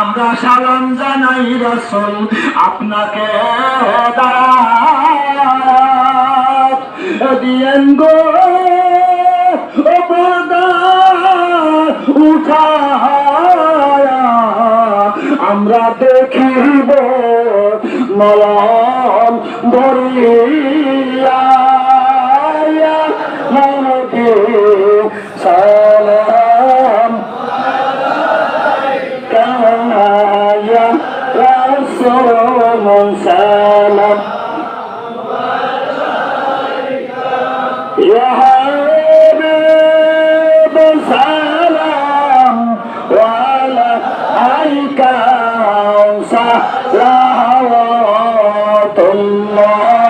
আমরা সালাম জানাই রসুল আপনাকে দিয়েন গো। আমরা দেখিব মলম ধরিয়া। মন সালাম কায়া রাসূল সালাম يا حبيب سلام وعلى عليك صلوات الله